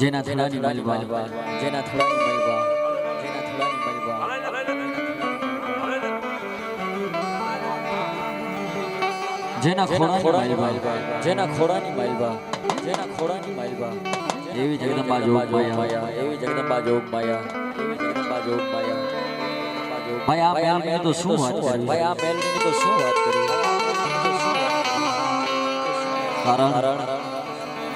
જેના થડાની મલબા જેના થડાની મલબા જેના થડાની મલબા. જેના ખોડાની મલબા જેના ખોડાની મલબા જેના ખોડાની મલબા. એવી જગદંબા જોગ માયા. એવી જગદંબા જોગ માયા. એવી જગદંબા જોગ માયા. ભાઈ આ મેલની તો શું વાત કરી? ભાઈ આ મેલની તો શું વાત કરી? કારણ?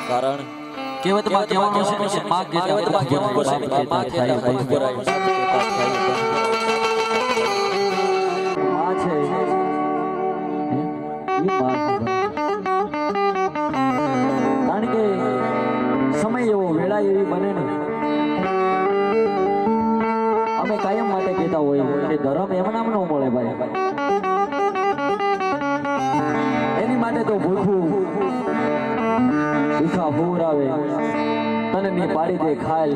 કારણ? કહેવતમાં કહેવાનું છે કે માગ જેતા બાપ જેતા બાપ જેતા તનની પાડી દે ખાલ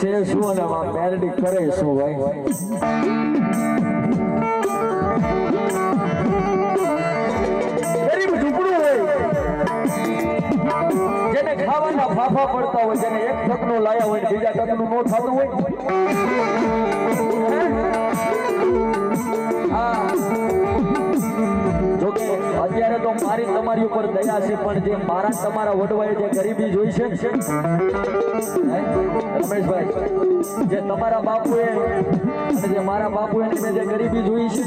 છે શું અને આમાં મેલડી કરે શું ભાઈ? ગરીબ ઝૂંપડું હોય. જેને ખાવાના ફાફા પડતા હોય જેને એક ટકનું લાયા હોય બીજા ટકનું ન થતું હોય. દયા છે, પણ જે મારા તમારા વડવાએ જે ગરીબી જોઈ છે રમેશભાઈ, જે તમારા બાપુએ જે મારા બાપુએ મેં જે ગરીબી જોઈ છે,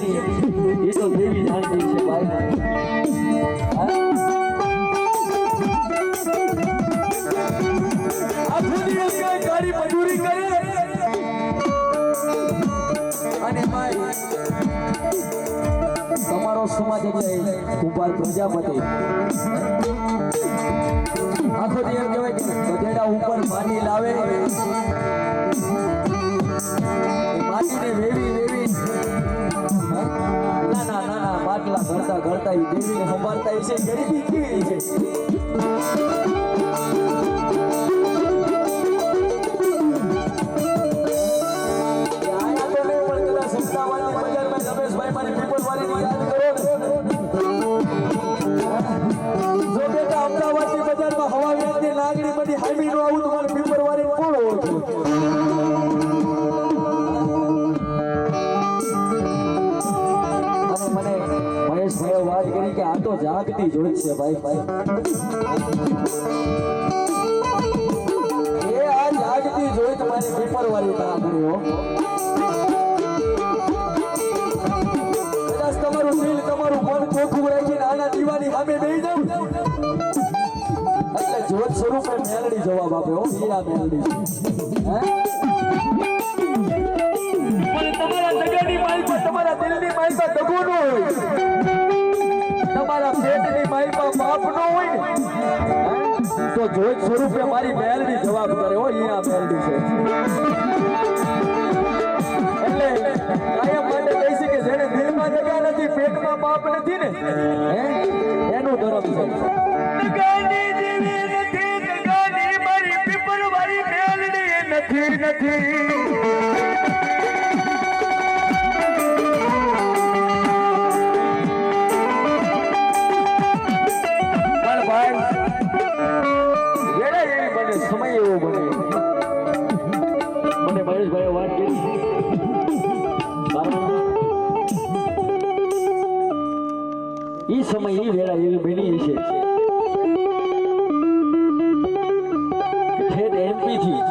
એ તો દેવી જાણતી છે, ભાઈ. મજૂરી કરે? સમાજ એટલે કુંભાર પ્રજાપતિ. આખો દિવસ કહેવાય કે ગધેડા ઉપર માટી લાવે. માટીને વેવી વેવી. ના ના ના ના માટલા ઘડતા ઘડતા એ દેવીને સંભાળતા એ છે, ગરીબી કેવી છે તો જાગતી છે ભાઈ. ભાઈ એ આ જાગતી જોઈ તમારી લાગણી હો. કદાચ તમારું દિલ તમારું મન ચોખ્ખું રાખીને આના દીવાની સામે બેસી જાવ એટલે જોત સ્વરૂપે મેલડી જવાબ આપે, હો. મેલડી. તમારા જગાની માલમાં તમારા દિલની માલમાં દગો હોય. તમારા પેટની માલમાં બાપ ન હોય. તો જોઈ સ્વરૂપે મારી મેલડી જવાબ કરે હો અહીંયા મેલડી છે. એટલે કાયમ માટે કહી છે કે જેને દિલમાં જગ્યા નથી, પેટમાં પાપ નથી ને, હે? એનું ધર્મ છે. મારી નથી નથી. સમય મને મને મહેશભાઈ વાત કરી ઈ સમય ઈ વેળા એવી બની છે ઠેઠ એમપી થી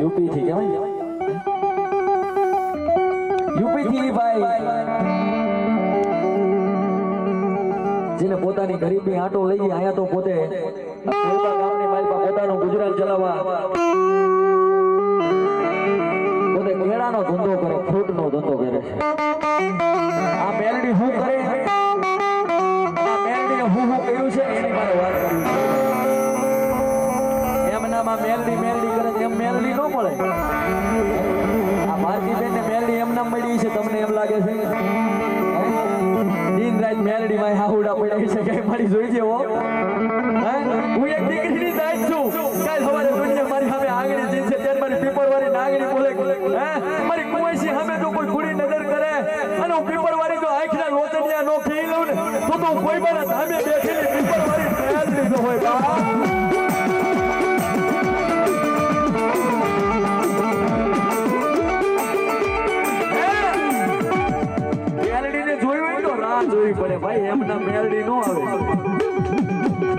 યુપી થી કહેવાય યુપી થી ભાઈ જેને પોતાની ગરીબી આંટો લઈ ગઈ અહીંયા તો પોતે આ મેલડી હું કરે? આ હું હું કર્યું છે? એની મારે એમનામાં મેલડી મેલડી કરે એમ મેલડી ન મળે.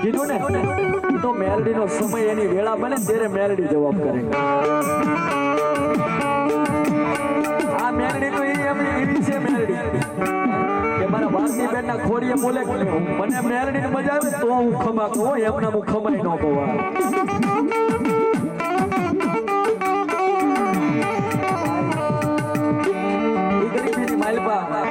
કીધું ને તો મેલડીનો સમય એની વેળા બને ત્યારે મેલડી જવાબ કરે. ખોડીએ બોલે મને મેલડી મજા આવે તો હું ખમા કહું એમના હું ખમાઈ ન કહું માલપા.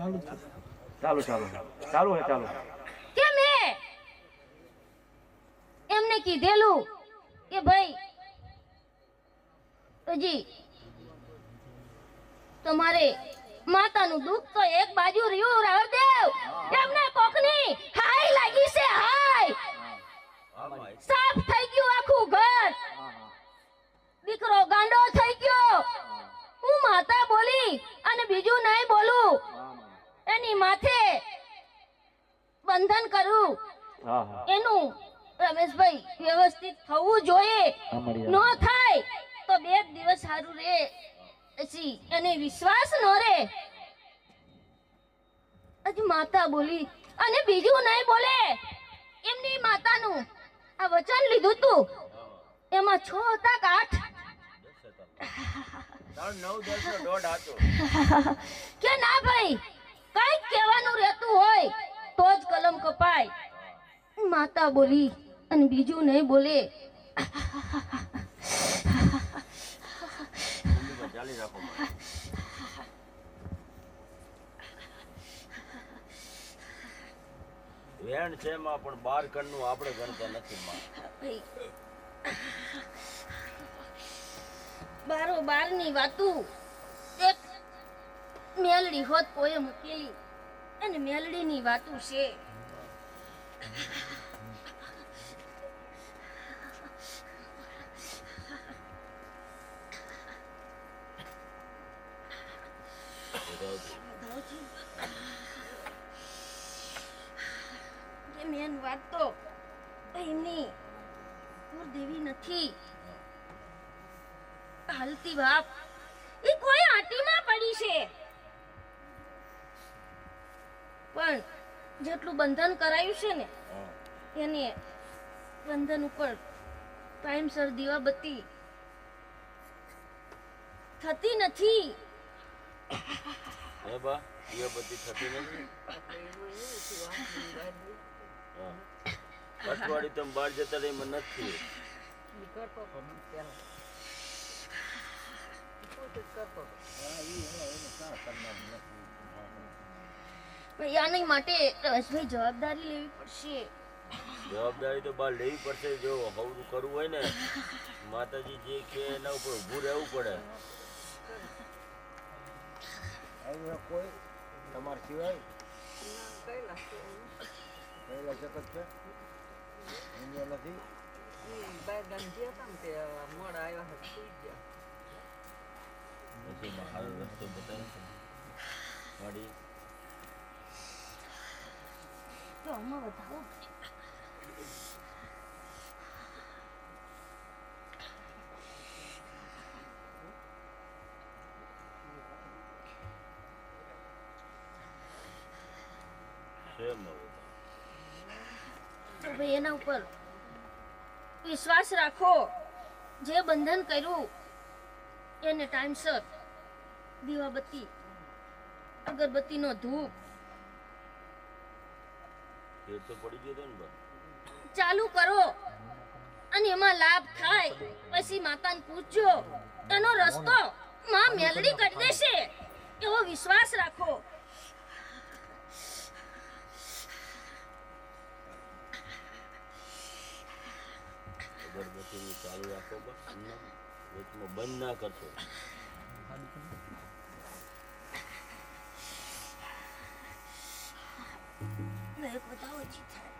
ચાલુ ચાલુ ચાલુ. હે ચાલુ. કેમ હે? એમને કીધેલું કે ભાઈ હજી તમારે માતાનું દુઃખ તો એક બાજુ રહ્યું રાવદેવ એમને કોકની હાય લાગી છે હાય. સાફ થઈ ગયું આખું ઘર. દીકરો ગાંડો થઈ ગયો. હું માતા બોલી અને બીજું નહીં બોલું. એની માથે બંધન કરું. એનું રમેશભાઈ વ્યવસ્થિત થવું જોઈએ. ન થાય તો બે દિવસ સારું રે પછી એને વિશ્વાસ ન રે હજી માતા બોલી અને બીજું નહીં બોલે. એમની માતાનું આ વચન લીધું તું. એમાં છ હતા કાઠ કે ના ભાઈ? કંઈક કહેવાનું રહેતું હોય તો જ કલમ કપાય. માતા બોલી અને બીજું નહીં બોલે. વેણ છે માં પણ બાર કણનું આપણે ગણતા નથી માં બારો બારની વાતું. મેલડી હોત કોએ મૂકેલી. અને મેલડીની વાતું છે. મેન વાત તો એમની નથી. હાલતી બાપ. એ કોઈ આટીમાં પડી છે. પણ જેટલું બંધન કરાયું છે ને એને બંધન ઉપર ટાઈમસર દીવાબત્તી થતી નથી. હે બા એ થતી નથી? અઠવાડિયું તમે બહાર જતા રહી મને નથી ભાઈ આની માટે રમેશભાઈ જવાબદારી લેવી પડશે. જવાબદારી તો બહાર લેવી પડશે જો હવરું કરવું હોય ને માતાજી જે કે એના ઉપર ઊભું રહેવું પડે. કોઈ તમાર સિવાય? કૈલા જગત છે? અહીંયા નથી? પછી એમાં ગયા રસ્તો બતાવે વાડી તો આમાં ભાઈ એના ઉપર વિશ્વાસ રાખો. જે બંધન કર્યું, એને ટાઈમસર દીવાબત્તી, અગરબત્તીનો ધૂપ તે તો પડી ગયો તો ને બા ચાલુ કરો. અને એમાં લાભ થાય પછી માતાને પૂછજો. એનો રસ્તો માં મેલડી કરી દેશે. એવો વિશ્વાસ રાખો. અગરબત્તી ચાલુ રાખો બસ. વચમાં બંધ ના કરશો. એક બતાવો ઓછી થાય કલમ આવે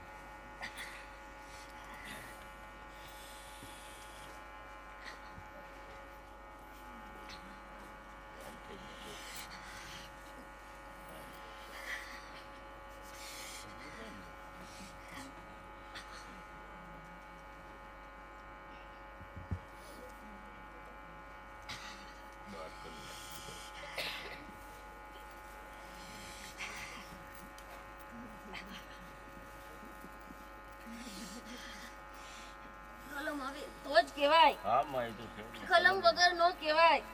તો જ કહેવાય. હા માં તો છે. કલમ વગર નો કહેવાય.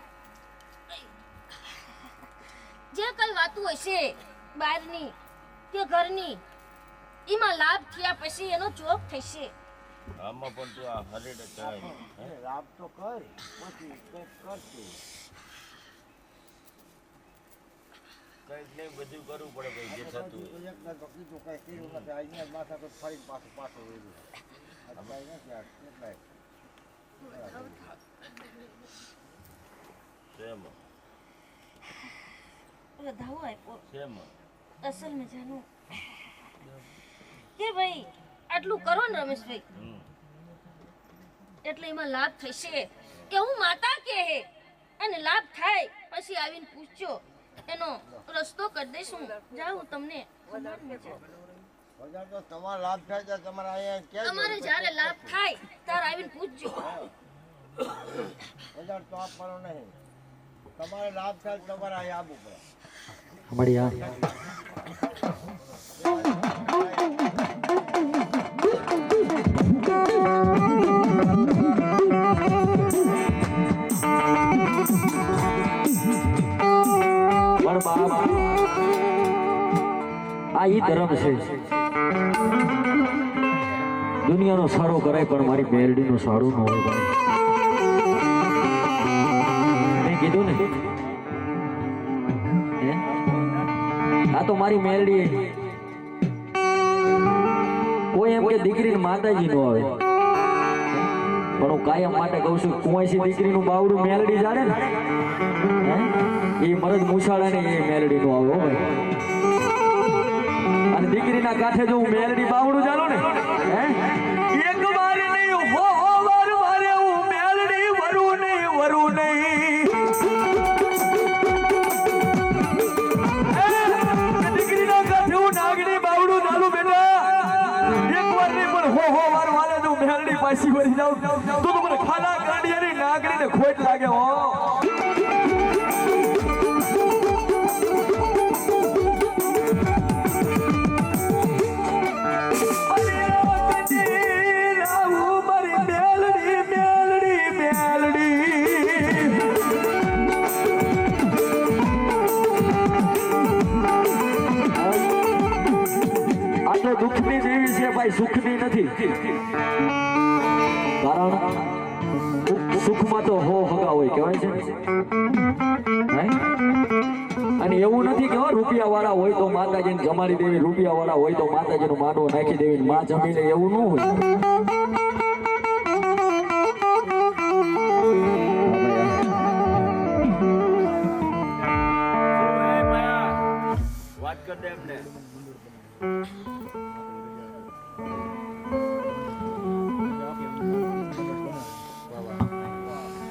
જે કઈ વાતું હશે બહારની કે ઘરની એમાં લાભ થયા પછી એનો ચોક થશે. આમાં પણ તું આ હરેડ કરાય લાભ તો કર. પછી કંઈક કરશે. કંઈક ને બધું કરવું પડે ભાઈ જે થતું હોય. એક ના તો કીધું કઈ કર્યું નથી. અહીંયા માથા તો ફરી પાછું પાછું વળ્યું. અત્યારે નથી આ કેટલાય. વધાવો આપ્યો અસલ મજાનું કે ભાઈ આટલું કરો ને રમેશભાઈ એટલે એમાં લાભ થશે હું માતા કહે અને લાભ થાય પછી આવીને પૂછજો એનો રસ્તો કરી દઈશું જાઓ હું તમને બજાર તો તમારો લાભ થાય તો તમારે અહીંયા ક્યાં તમારે જ્યારે લાભ થાય ત્યારે આવીને પૂછજો. તો આપવાનો નહીં. તમારે લાભ થાય તો તમારે અહીંયા આવવું પડે આ ઈ ધર્મ છે. દુનિયાનો સારો કરાય, પણ મારી મેરડીનું સારું ન હોય મેં કીધું ને. આ તો મારી મેરડી કોઈ એમ કે દીકરીને માતાજી નો આવે પણ હું કાયમ માટે કહું છું, કુંવાસી દીકરીનું બાવડું મેલડી જાણે ને. એ મરદ મુસાળા ને એ મેલડી નું આવે ભાઈ. દીકરીના કાંઠે જો હું મેલડી બાવડું ચાલો ને હે? કારણ સુખમાં તો હો હગા હોય કહેવાય છે અને એવું નથી કે રૂપિયા વાળા હોય તો માતાજીને જમાડી દેવી રૂપિયા વાળા હોય તો માતાજીનું માંડવો નાખી દેવી માં જમીને એવું ન હોય.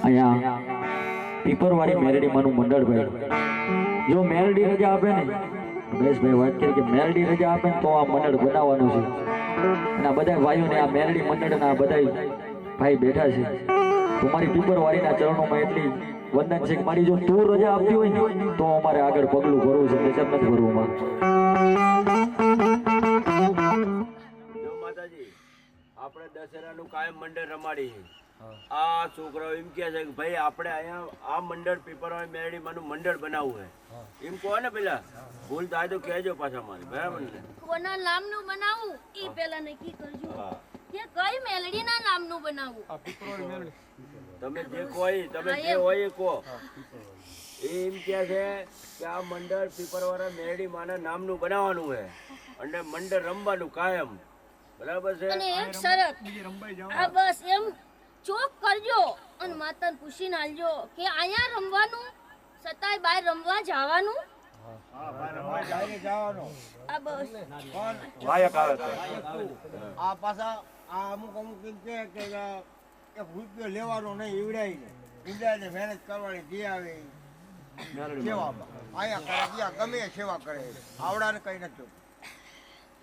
અહીંયા પીપરવાળી મેરડીમાંનું મંડળ ભાઈ જો મેરડી રજા આપે ને મહેશભાઈ વાત કરી કે મેરડી રજા આપે ને તો આ મંડળ બનાવવાનું છે. અને આ બધા ભાઈઓને આ મેરડી મંડળના બધા ભાઈ બેઠા છે. તમારી પીપરવાળીના ચરણોમાં એટલી વંદન છે કે મારી જો તું રજા આપતી હોય તો અમારે આગળ પગલું ભરવું છે, નજર નથી ભરવું માં આપણે દશેરાનું કાયમ મંડળ રમાડી આ છોકરાઓ એમ કહે છે કે ભાઈ આપણે અહીંયા આ મંડળ પીપરવાળી માનું મંડળ બનાવવું છે. એમ કહો ને પેલા. ભૂલ થાય તો કહેજો પાછા મારી બરાબર ને? કોના નામનું બનાવું? એ પેલા નક્કી કરજો. કે કઈ મેલડીના નામનું બનાવું? તમે જે કોઈ તમે જે હોય એ કહો. એમ કે છે કે આ મંડળ પીપરવાળા મેરડી માના નામનું બનાવવાનું છે. અને મંડળ રમવાનું કાયમ. બરાબર છે? અને એક શરત. આ બસ એમ ચોક કરજો અને માતાને પૂછીને આલજો કે અહીંયા રમવાનું સતાય બહાર રમવા જવાનું? આ પાછા આ અમુક અમુક એમ કે એક રૂપિયો લેવાનો નહીં ઈવડાઈને ઈવડાઈને મહેનત કરવાની જે આવે કરે ગમે સેવા કરે. આવડાને કઈ નથી.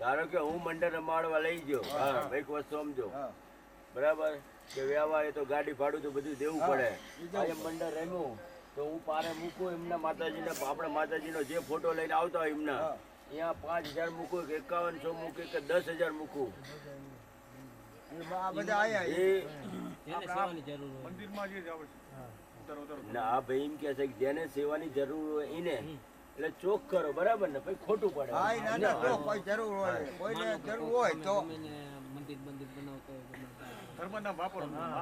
ધારો કે હું મંડળ રમાડવા લઈ ગયો હા એક વસ્તુ સમજો. બરાબર? કે વ્યવહાર તો ગાડી ભાડું તો બધું દેવું પડે. આજે મંડળ રમ્યું તો હું પારે મૂકું એમના માતાજીને આપણે માતાજીનો જે ફોટો લઈને આવતા હોય એમના. અહીંયા પાંચ હજાર મૂકું કે એકાવનસો મૂકું કે દસ હજાર મૂકું. એ આ બધા આયા એ ના આ ભાઈ એમ કે છે કે જેને સેવાની જરૂર હોય એને. એટલે ચોક કરો બરાબર ને? પછી ખોટું પડે. હા ના ના તો કોઈ જરૂર હોય. કોઈને જરૂર હોય તો.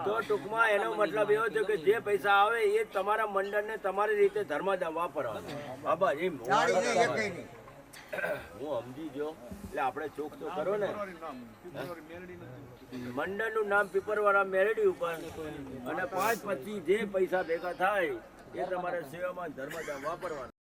તો ટૂંકમાં એનો મતલબ એવો છે કે જે પૈસા આવે એ તમારા મંડળને તમારી રીતે ધર્મદાન વાપરવા બાબા એમ હું દાડી આગળ નહીં તમારે- એકેય નહીં. હું સમજી ગયો. એટલે આપણે ચોક તો કરો ને. મંડળનું નામ પીપરવાળા મેરડી ઉપર. અને પાંચ પછી જે પૈસા ભેગા થાય એ તમારે સેવામાં ધર્મદાન વાપરવાના.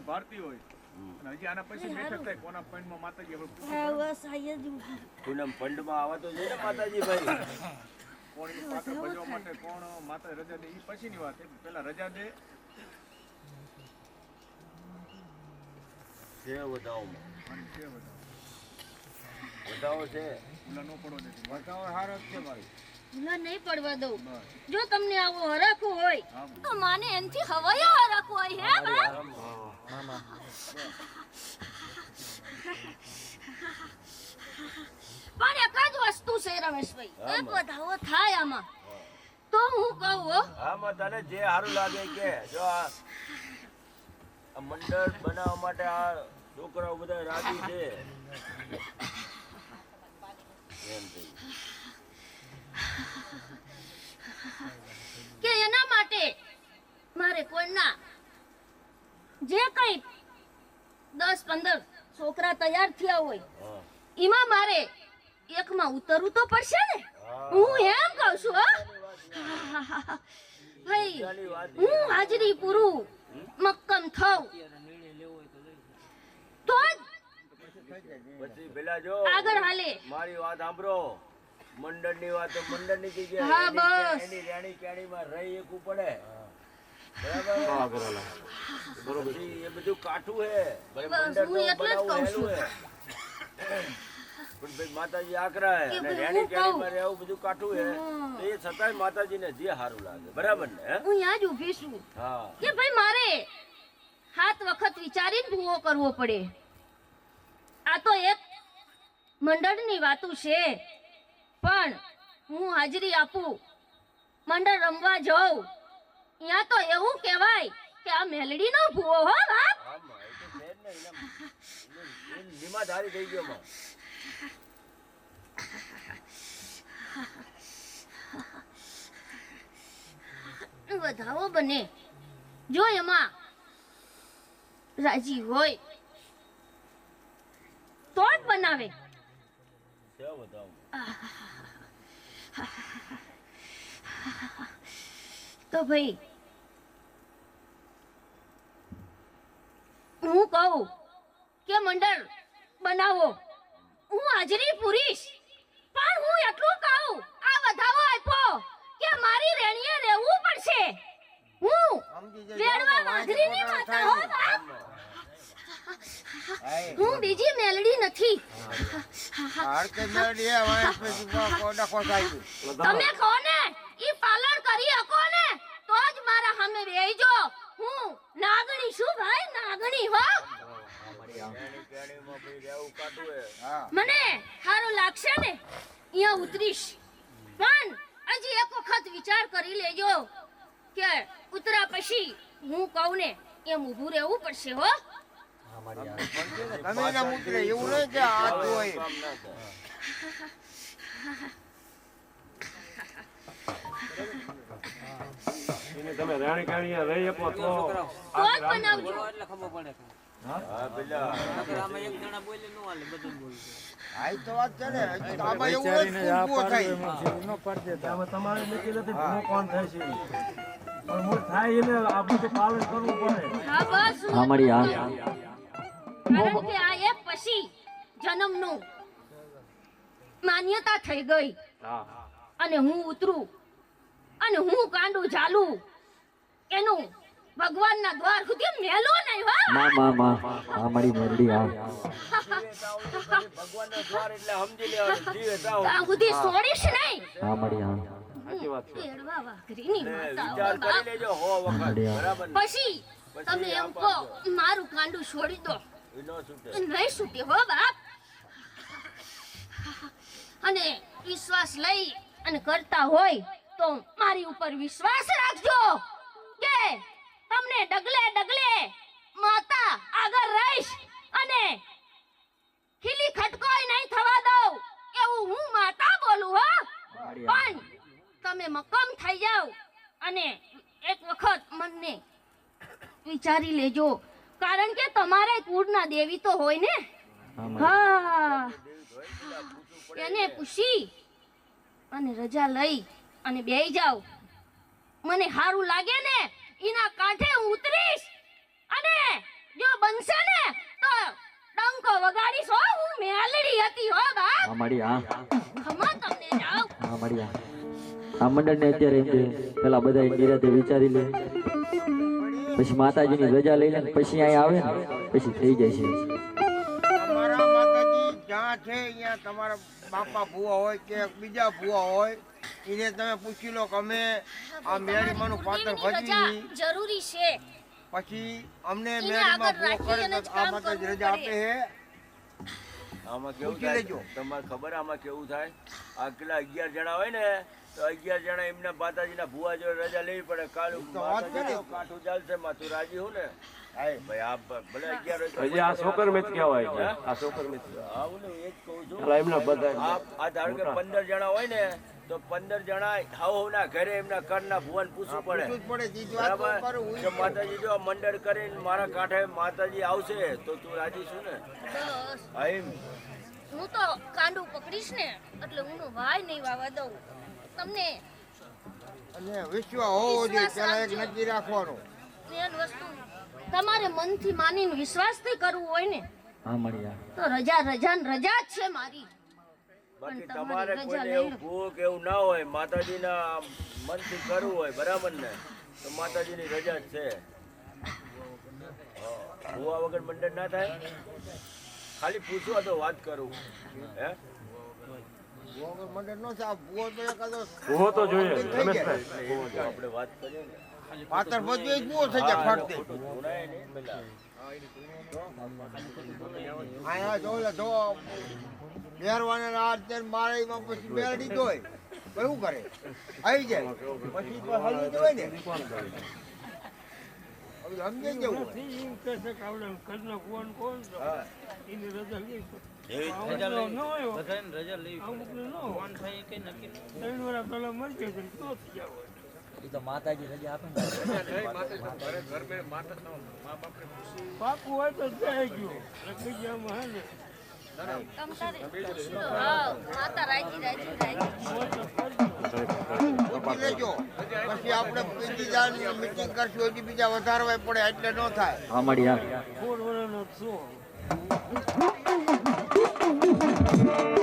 ભારતી હોય. અને હજી આના પછી બેઠક થાય કોના પોઈન્ટમાં માતાજી આપણે પૂછીએ. આ બસ આયા જ ઊભી. પૂનમ ફંડમાં આવા તો છે ને માતાજી ભાઈ. કોણ પાત્ર ભજવા માટે કોણ માતા રજા દે એ પછીની વાત પેલા રજા દે. છે વધાવમાં. અને છે બધા વધાવો છે. ભૂલા ન જ છે મારી ભૂલા નહીં પડવા દઉં. જો તમને આવો હરાખું હોય તો માને એનથી હવાયો હરાખું હોય હે બા? પણ એક જ વસ્તુ છે રમેશભાઈ. એ બધાઓ થાય આમાં. તો હું કહું હો. આમાં તને જે સારું લાગે કે. જો આ આ મંડળ બનાવવા માટે આ છોકરાઓ બધા રાજી છે. એમ થઈ કે એના માટે મારે કોઈના જે કઈ દસ પંદર છોકરા તૈયાર થયા હોય એમાં મારે એકમાં ઉતરવું તો પડશે ને? હું. એમ કહું છું ભાઈ હું હાજરી પૂરું મક્કમ થઉં. તો આગળ હાલે. મારી વાત સાંભળો. મંડળની વાત મંડળની જગ્યાએ એની- રેણી કેણીમાં રહી એકવું પડે. બરાબર? પછી એ બધું કાઠું હે. મંડળ તો બનાવવું કહું છું. હેલું હે. પણ ભાઈ માતાજી આકરા હે. અને રેણી કેણીમાં રહેવું બધું કાઠું હે. એ છતાંય માતાજીને જે સારું લાગે. બરાબર ને હું? ત્યાં જ ઊભી છું. હા. કે ભાઈ મારે સાત વખત વિચારીને ભૂવો કરવો પડે. આ તો એક મંડળની વાતું છે. પણ હું હાજરી આપું. મંડળ રમવા જઉં. ત્યાં તો એવું કહેવાય કે આ મેલડી નો ભૂવો હો બાપ. વધાવો બને. જો એમાં રાજી હોય તો જ બનાવે. વધાવો તો ભાઈ હું કહું કે મંડળ બનાવો હું હાજરી પૂરીશ પણ હું એટલું કહું આ વધાવો આપ્યો કે મારી રેણીએ રહેવું પડશે હું. વેડવા માધરીની માતા હો બાપ. હું બીજી મેલડી નથી. તમે કહો ને ઈ પાલન કરી શકો ને? તો જ મારા સામે બેહજો. હું નાગણી છું ભાઈ નાગણી હા. મને સારું લાગશે ને? અહીંયા ઉતરીશ. પણ હજી એક વખત વિચાર કરી લેજો કે ઉતરા પછી હું કહું ને એમ ઊભું રહેવું પડશે હો. તમે ના મૂતરે એવું નહીં કે આ જોઈ. કામ તમે રાણી કાણીયા રહી શકો તો તો જ બનાવજો. હા? પેલા. આ ઈ તો વાત છે ને આમાં એવું નહીં ઊભો થાય. તમારે નક્કી નથી ભૂલો કોણ થાય છે પણ હું થાય એને આ બધું પાલન કરવું પડે. હા બસ. હું હા હા કારણ કે આ એક પછી જન્મનું માન્યતા થઈ ગઈ. અને હું ઉતરું. અને હું કાંડું ચાલું એનું ભગવાનના દ્વાર સુધી મેલો નહીં હો. માં માં માં હા મળી મેલડી હા ભગવાનનો દ્વાર એટલે સમજી લેવાનું જીવે તાવ ત્યાં સુધી છોડીશ નહીં હા હા પછી તમે એમ કહો મારું કાંડું છોડી દો. ઈ નો છૂટે નહીં છૂટે હો બાપ. અને વિશ્વાસ લઈ અને કરતા હોય તો મારી ઉપર વિશ્વાસ રાખજો કે તમને ડગલે ડગલે માતા આગળ રહીશ અને ખીલી ખટકોય નહીં થવા દઉં એવું હું માતા બોલું હો. પણ તમે મક્કમ થઈ જાઓ અને એક વખત મનને વિચારી લેજો કારણ કે તમારે કુળના દેવી તો હોય ને? હા એને પૂછી અને રજા લઈ અને બેહી જાવ મને સારું લાગે ને એના કાંઠે હું ઉતરીશ. અને જો બનશે ને તો ડંકો વગાડીશ હો હું મેલડી હતી હો બાપ. હા મળી હા. ખમા તમને જાવ હા મળી હા. આ મંડળને અત્યારે પેલા બધા નિરાતે વિચારી લે. પછી માતાજીની રજા લઈ લે પછી અહીંયા આવે ને પછી થઈ જાય છે. તમારા માતાજી જ્યાં છે અહીંયા તમારા બાપા ભૂવા હોય કે બીજા ભૂવા હોય એને તમે પૂછી લો કે અમે આ મેળીમાંનું પાત્ર ભજવી જરૂરી છે. પછી અમને મેળીમાં ભૂવો કરે તો આ માતાજી રજા આપે છે આમાં કેવું. થાય? તમારે ખબર આમાં કેવું થાય? આ કેટલા અગિયાર જણા હોય ને તો અગિયાર જણા એમના માતાજીના ભુવા જોડે રજા લેવી પડે. કાળું તો વાત છે ને. માતાજીનું કાઠું ચાલશે માં તું રાજી હું ને. ભાઈ પંદર જણા હોય ને તો પંદર જણા હાવ ઘરે એમના ઘરના ભુવન પૂછવું પડે. બરાબર? જો માતાજી જો મંડળ કરીને મારા કાંઠે માતાજી આવશે તો તું રાજી છું ને? બસ. હું તો કાંડું પકડીશ ને એટલે હું વાય નહીં વાવા દઉં. તમને અને વિશ્વાસ હોવો જોઈએ વિશ્વાસ પેલા એક. નક્કી રાખવાનું. મેન વસ્તુ તમારે મનથી માનીને વિશ્વાસથી કરવું હોય ને હા મળ્યા તો રજા રજા ને રજા જ છે મારી. બાકી તમારે તમારી કોઈને એવું. ભૂખ એવું ના હોય માતાજીના મનથી કરવું હોય બરાબર ને? તો માતાજીની રજા જ છે. ભૂવા વગર મંડળ ના થાય? ખાલી પૂછવા તો વાત કરું. હે? ભૂવો તો જોઈએ. થઈ જાય. રમેશભાઈ એટલે એ તો આપણે વાત કરીએ ને. પાત્ર ભજવે જ ભૂવો થઈ જાય ફરતે ખોટું ગુનાય નહીં. પેલા આયા જો લે જો. બેરવાને રાત ને મારે એમાં પછી બેરડી જોય. શું કરે? આવી જાય. પછી હલી હોય ને. હવે સમજે જેવું હોય. એમ કહે છે કે આપણે ઘરના કુવાન કોણ છે? હા. રજા માતાજી રજા આપે હોય. તો જાય ગયો. પૂછી આપણે બીજી મીટિંગ કરશું હજી બીજા વધારવા પડે એટલે ન થાય. હા મળી Thank you.